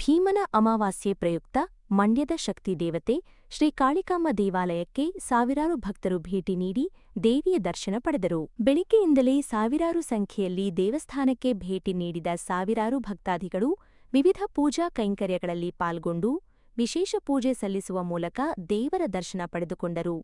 ಭೀಮನ ಅಮಾವಾಸ್ಯೆ ಪ್ರಯುಕ್ತ ಮಂಡ್ಯದ ಶಕ್ತಿ ದೇವತೆ ಶ್ರೀ ಕಾಳಿಕಾಮ ದೇವಾಲಯಕ್ಕೆ ಸಾವಿರಾರು ಭಕ್ತರು ಭೇಟಿ ನೀಡಿ ದೇವಿಯ ದರ್ಶನ ಪಡೆದರು. ಬೆಳಿಗ್ಗೆಯಿಂದಲೇ ಸಾವಿರಾರು ಸಂಖ್ಯೆಯಲ್ಲಿ ದೇವಸ್ಥಾನಕ್ಕೆ ಭೇಟಿ ನೀಡಿದ ಸಾವಿರಾರು ಭಕ್ತಾದಿಗಳು ವಿವಿಧ ಪೂಜಾ ಕೈಂಕರ್ಯಗಳಲ್ಲಿ ಪಾಲ್ಗೊಂಡು ವಿಶೇಷ ಪೂಜೆ ಸಲ್ಲಿಸುವ ಮೂಲಕ ದೇವರ ದರ್ಶನ ಪಡೆದುಕೊಂಡರು.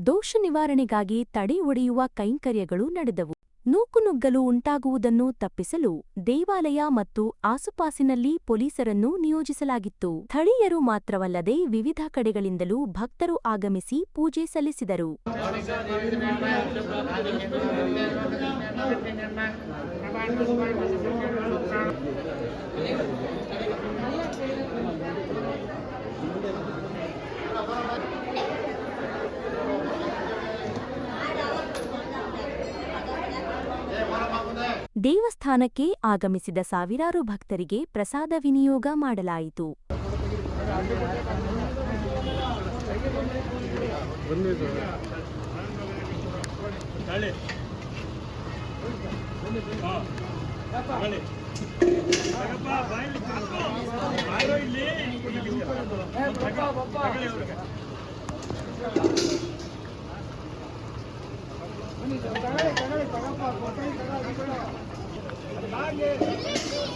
ದೋಷ ನಿವಾರಣೆಗಾಗಿ ತಡೆ ಒಡೆಯುವ ಕೈಂಕರ್ಯಗಳು ನಡೆದವು. ನೂಕುನುಗ್ಗಲು ಉಂಟಾಗುವುದನ್ನು ತಪ್ಪಿಸಲು ದೇವಾಲಯ ಮತ್ತು ಆಸುಪಾಸಿನಲ್ಲಿ ಪೊಲೀಸರನ್ನು ನಿಯೋಜಿಸಲಾಗಿತ್ತು. ಸ್ಥಳೀಯರು ಮಾತ್ರವಲ್ಲದೆ ವಿವಿಧ ಕಡೆಗಳಿಂದಲೂ ಭಕ್ತರು ಆಗಮಿಸಿ ಪೂಜೆ ಸಲ್ಲಿಸಿದರು. ದೇವಸ್ಥಾನಕ್ಕೆ ಆಗಮಿಸಿದ ಸಾವಿರಾರು ಭಕ್ತರಿಗೆ ಪ್ರಸಾದ ವಿನಿಯೋಗ ಮಾಡಲಾಯಿತು.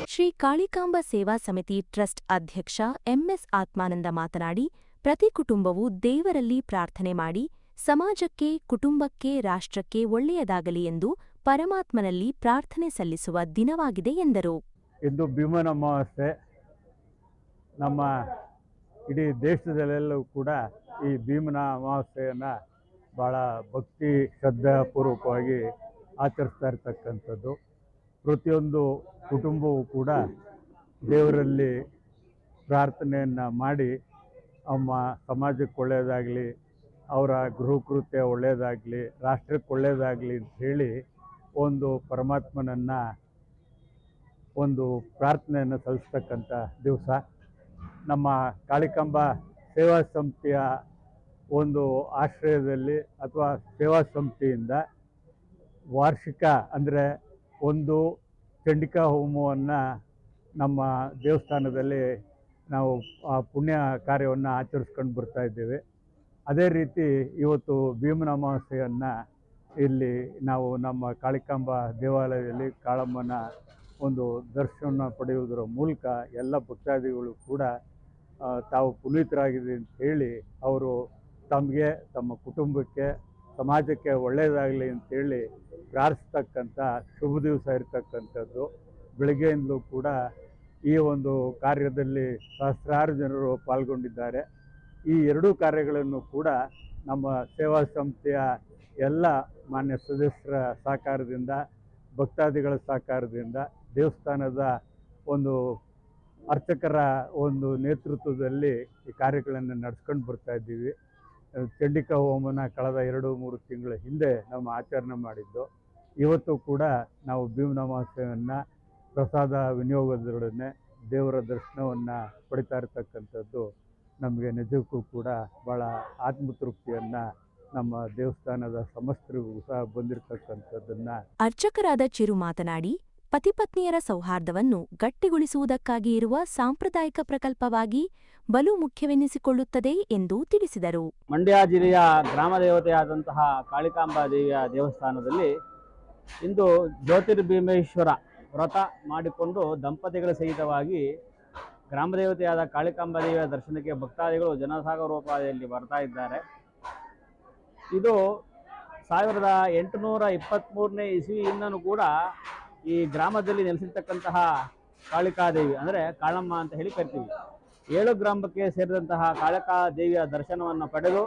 ಶ್ರೀ ಕಾಳಿಕಾಂಬ ಸೇವಾ ಸಮಿತಿ ಟ್ರಸ್ಟ್ ಅಧ್ಯಕ್ಷ ಎಂಎಸ್ ಆತ್ಮಾನಂದ ಮಾತನಾಡಿ, ಪ್ರತಿ ಕುಟುಂಬವು ದೇವರಲ್ಲಿ ಪ್ರಾರ್ಥನೆ ಮಾಡಿ, ಸಮಾಜಕ್ಕೆ, ಕುಟುಂಬಕ್ಕೆ, ರಾಷ್ಟ್ರಕ್ಕೆ ಒಳ್ಳೆಯದಾಗಲಿ ಎಂದು ಪರಮಾತ್ಮನಲ್ಲಿ ಪ್ರಾರ್ಥನೆ ಸಲ್ಲಿಸುವ ದಿನವಾಗಿದೆ ಎಂದರು. ಇಂದು ಭೀಮನ ಅಮಾವಾಸ್ಯೆ. ನಮ್ಮ ಇಡೀ ದೇಶದಲ್ಲೆಲ್ಲವೂ ಕೂಡ ಈ ಭೀಮನ ಅಮಾವಾಸ್ಯೆಯನ್ನು ಭಾಳ ಭಕ್ತಿ ಶ್ರದ್ಧಾಪೂರ್ವಕವಾಗಿ ಆಚರಿಸ್ತಾ ಇರ್ತಕ್ಕಂಥದ್ದು. ಪ್ರತಿಯೊಂದು ಕುಟುಂಬವೂ ಕೂಡ ದೇವರಲ್ಲಿ ಪ್ರಾರ್ಥನೆಯನ್ನು ಮಾಡಿ ಅಮ್ಮ ಸಮಾಜಕ್ಕೆ ಒಳ್ಳೆಯದಾಗಲಿ, ಅವರ ಗೃಹಕೃತ್ಯ ಒಳ್ಳೆಯದಾಗಲಿ, ರಾಷ್ಟ್ರಕ್ಕೆ ಒಳ್ಳೆಯದಾಗಲಿ ಅಂತ ಹೇಳಿ ಒಂದು ಪರಮಾತ್ಮನನ್ನು ಒಂದು ಪ್ರಾರ್ಥನೆಯನ್ನು ಸಲ್ಲಿಸ್ತಕ್ಕಂಥ ದಿವಸ. ನಮ್ಮ ಕಾಳಿಕಾಂಬ ಸೇವಾ ಸಂಸ್ಥೆಯ ಒಂದು ಆಶ್ರಯದಲ್ಲಿ ಅಥವಾ ಸೇವಾ ಸಂಸ್ಥೆಯಿಂದ ವಾರ್ಷಿಕ ಅಂದರೆ ಒಂದು ಚಂಡಿಕಾ ಹೋಮವನ್ನು ನಮ್ಮ ದೇವಸ್ಥಾನದಲ್ಲಿ ನಾವು ಆ ಪುಣ್ಯ ಕಾರ್ಯವನ್ನು ಆಚರಿಸ್ಕೊಂಡು ಬರ್ತಾ ಇದ್ದೇವೆ. ಅದೇ ರೀತಿ ಇವತ್ತು ಭೀಮನ ಅಮಾವಾಸ್ಯೆಯನ್ನು ಇಲ್ಲಿ ನಾವು ನಮ್ಮ ಕಾಳಿಕಾಂಬ ದೇವಾಲಯದಲ್ಲಿ ಕಾಳಮ್ಮನ ಒಂದು ದರ್ಶನ ಪಡೆಯುವುದರ ಮೂಲಕ ಎಲ್ಲ ಭಕ್ತಾದಿಗಳು ಕೂಡ ತಾವು ಪುನೀತರಾಗಿದೆ ಅಂತ ಹೇಳಿ ಅವರು ತಮಗೆ, ತಮ್ಮ ಕುಟುಂಬಕ್ಕೆ ಸಮಾಜಕ್ಕೆ ಒಳ್ಳೆಯದಾಗಲಿ ಅಂತೇಳಿ ಪ್ರಾರ್ಥಿಸ್ತಕ್ಕಂಥ ಶುಭ ದಿವಸ ಇರತಕ್ಕಂಥದ್ದು. ಬೆಳಗ್ಗೆಯಿಂದಲೂ ಕೂಡ ಈ ಒಂದು ಕಾರ್ಯದಲ್ಲಿ ಸಹಸ್ರಾರು ಜನರು ಪಾಲ್ಗೊಂಡಿದ್ದಾರೆ. ಈ ಎರಡೂ ಕಾರ್ಯಗಳನ್ನು ಕೂಡ ನಮ್ಮ ಸೇವಾ ಸಂಸ್ಥೆಯ ಎಲ್ಲ ಮಾನ್ಯ ಸದಸ್ಯರ ಸಹಕಾರದಿಂದ, ಭಕ್ತಾದಿಗಳ ಸಹಕಾರದಿಂದ, ದೇವಸ್ಥಾನದ ಒಂದು ಅರ್ಚಕರ ಒಂದು ನೇತೃತ್ವದಲ್ಲಿ ಈ ಕಾರ್ಯಗಳನ್ನು ನಡೆಸ್ಕೊಂಡು ಬರ್ತಾ ಇದ್ದೀವಿ. ಚಂಡಿಕಾ ಹೋಮನ ಕಳೆದ ಎರಡು ಮೂರು ತಿಂಗಳ ಹಿಂದೆ ನಾವು ಆಚರಣೆ ಮಾಡಿದ್ದು. ಇವತ್ತು ಕೂಡ ನಾವು ಭೀಮ ಅಮಾವಾಸ್ಯೆಯನ್ನು ಪ್ರಸಾದ ವಿನಿಯೋಗದೊಡನೆ ದೇವರ ದರ್ಶನವನ್ನು ಪಡಿತಾ ಇರತಕ್ಕಂಥದ್ದು ನಮಗೆ ನಿಜಕ್ಕೂ ಕೂಡ ಭಾಳ ಆತ್ಮತೃಪ್ತಿಯನ್ನು ನಮ್ಮ ದೇವಸ್ಥಾನದ ಸಮಸ್ತರಿಗೂ ಸಹ ಬಂದಿರತಕ್ಕಂಥದ್ದನ್ನು ಅರ್ಚಕರಾದ ಚಿರು ಮಾತನಾಡಿ ಪತಿಪತ್ನಿಯರ ಸೌಹಾರ್ದವನ್ನು ಗಟ್ಟಿಗೊಳಿಸುವುದಕ್ಕಾಗಿ ಇರುವ ಸಾಂಪ್ರದಾಯಿಕ ಪ್ರಕಲ್ಪವಾಗಿ ಬಲು ಮುಖ್ಯವೆನ್ನಿಸಿಕೊಳ್ಳುತ್ತದೆ ಎಂದು ತಿಳಿಸಿದರು. ಮಂಡ್ಯ ಜಿಲ್ಲೆಯ ಗ್ರಾಮ ದೇವತೆಯಾದಂತಹ ಕಾಳಿಕಾಂಬಾ ದೇವಿಯ ದೇವಸ್ಥಾನದಲ್ಲಿ ಇಂದು ಜ್ಯೋತಿರ್ಭೀಮೇಶ್ವರ ವ್ರತ ಮಾಡಿಕೊಂಡು ದಂಪತಿಗಳ ಸಹಿತವಾಗಿ ಗ್ರಾಮ ದೇವತೆಯಾದ ಕಾಳಿಕಾಂಬಾ ದೇವಿಯ ದರ್ಶನಕ್ಕೆ ಭಕ್ತಾದಿಗಳು ಜನಸಾಗರೋಪಾದಿಯಲ್ಲಿ ಬರ್ತಾ ಇದ್ದಾರೆ. ಇದು ಸಾವಿರದ ಎಂಟುನೂರ ಇಪ್ಪತ್ತ್ಮೂರನೇ ಇಸವಿಯಿಂದನೂ ಕೂಡ ಈ ಗ್ರಾಮದಲ್ಲಿ ನೆಲೆಸಿರ್ತಕ್ಕಂತಹ ಕಾಳಿಕಾದೇವಿ, ಅಂದರೆ ಕಾಳಮ್ಮ ಅಂತ ಹೇಳಿ ಕರಿತೀವಿ. ಏಳು ಗ್ರಾಮಕ್ಕೆ ಸೇರಿದಂತಹ ಕಾಳಿಕಾ ದೇವಿಯ ದರ್ಶನವನ್ನು ಪಡೆದು,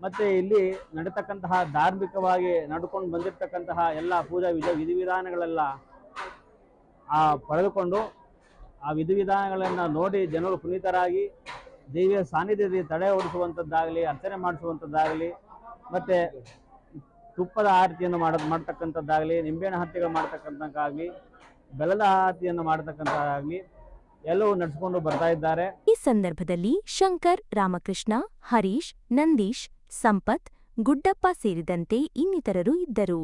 ಮತ್ತೆ ಇಲ್ಲಿ ನಡೀತಕ್ಕಂತಹ ಧಾರ್ಮಿಕವಾಗಿ ನಡ್ಕೊಂಡು ಬಂದಿರತಕ್ಕಂತಹ ಎಲ್ಲ ಪೂಜಾ ವಿಧ ವಿಧಿವಿಧಾನಗಳೆಲ್ಲ, ಆ, ಪಡೆದುಕೊಂಡು ಆ ವಿಧಿವಿಧಾನಗಳನ್ನು ನೋಡಿ ಜನರು ಪುನೀತರಾಗಿ ದೇವಿಯ ಸಾನ್ನಿಧ್ಯದಲ್ಲಿ ತಡೆ ಓಡಿಸುವಂಥದ್ದಾಗಲಿ ಅರ್ಚನೆ ಮಾಡಿಸುವಂಥದ್ದಾಗಲಿ ಮತ್ತೆ ತುಪ್ಪದ ಆರತಿಯನ್ನು ಮಾಡ, ಮಾಡ್ತಕ್ಕಂಥದ್ದಾಗಲಿ, ನಿಂಬೆಹಣ್ಣು ಹತ್ತಿಗಳು ಮಾಡ್ತಕ್ಕಂಥಕ್ಕಾಗಲಿ ಬೆಲ್ಲದ ಆರತಿಯನ್ನು ಮಾಡತಕ್ಕಂಥದ್ದಾಗಲಿ, ಎಲ್ಲವೂ ನಡೆಸ್ಕೊಂಡು ಬರ್ತಾ ಇದ್ದಾರೆ. ಈ ಸಂದರ್ಭದಲ್ಲಿ ಶಂಕರ್, ರಾಮಕೃಷ್ಣ, ಹರೀಶ್, ನಂದೀಶ್, ಸಂಪತ್, ಗುಡ್ಡಪ್ಪ ಸೇರಿದಂತೆ ಇನ್ನಿತರರು ಇದ್ದರು.